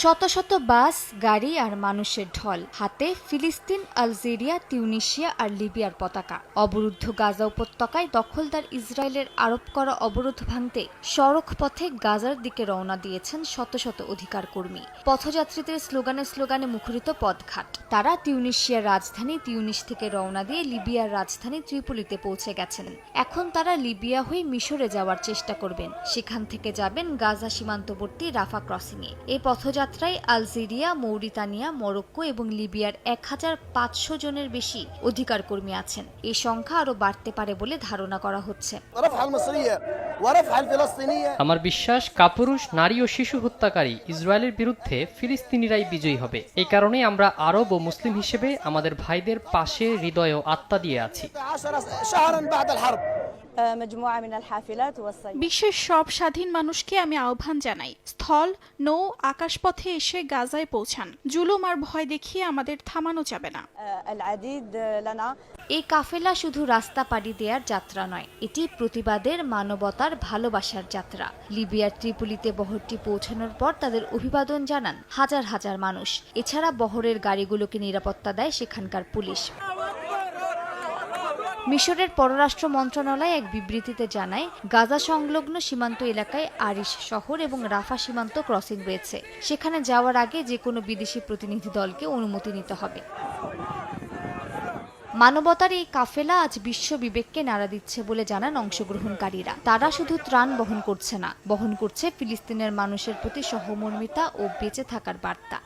শত শত বাস, গাড়ি আর মানুষের ঢল, হাতে ফিলিস্তিন, আলজেরিয়া তিউনিশিয়া আর লিবিয়ার পতাকা। অবরুদ্ধ গাজা উপত্যকায় দখলদার ইসরায়েলের আরোপ করা অবরোধ ভাঙতে সড়ক পথে গাজার দিকে রওনা দিয়েছেন শত শত অধিকার কর্মী পথযাত্রীদের স্লোগানে স্লোগানে মুখরিত পথঘাট। তারা তিউনিশিয়ার রাজধানী তিউনিস থেকে রওনা দিয়ে লিবিয়ার রাজধানী ত্রিপোলিতে পৌঁছে গেছেন। এখন তারা লিবিয়া হয়ে মিশরে যাওয়ার চেষ্টা করবেন। সেখান থেকে যাবেন গাজা সীমান্তবর্তী রাফা ক্রসিংয়ে। এই পথযাত্রায় আলজেরিয়া, মৌরিতানিয়া, মরক্কো এবং লিবিয়ার এক হাজার পাঁচশো জনের বেশি অধিকার কর্মী আছেন। এই সংখ্যা আরও বাড়তে পারে বলে ধারণা করা হচ্ছে। আমার বিশ্বাস কাপুরুষ নারী ও শিশু হত্যাকারী ইসরায়েলের বিরুদ্ধে ফিলিস্তিনিরাই বিজয়ী হবে। এই কারণে আমরা আরব ও মুসলিম হিসেবে আমাদের ভাইদের পাশে হৃদয় ও আত্মা দিয়ে আছি। বিশ্বের সব স্বাধীন মানুষকে আমি আহ্বান জানাই স্থল নৌ আকাশপথে এসে গাজায় পৌঁছান। জুলুম আর ভয় দেখিয়ে আমাদের থামানো যাবে না। এই কাফেলা শুধু রাস্তা পাড়ি দেওয়ার যাত্রা নয় এটি প্রতিবাদের মানবতার ভালোবাসার যাত্রা। লিবিয়ার ত্রিপুলিতে বহরটি পৌঁছানোর পর তাদের অভিবাদন জানান হাজার হাজার মানুষ। এছাড়া বহরের গাড়িগুলোকে নিরাপত্তা দেয় সেখানকার পুলিশ। মিশরের পররাষ্ট্র মন্ত্রণালয় এক বিবৃতিতে জানায়, গাজা সংলগ্ন সীমান্ত এলাকায় আরিশ শহর এবং রাফা সীমান্ত ক্রসিং রয়েছে। সেখানে যাওয়ার আগে যে কোনো বিদেশি প্রতিনিধি দলকে অনুমতি নিতে হবে। মানবতার এই কাফেলা আজ বিশ্ব বিবেককে নাড়া দিচ্ছে বলে জানান অংশগ্রহণকারীরা। তারা শুধু ত্রাণ বহন করছে না, বহন করছে ফিলিস্তিনের মানুষের প্রতি সহমর্মিতা ও বেঁচে থাকার বার্তা।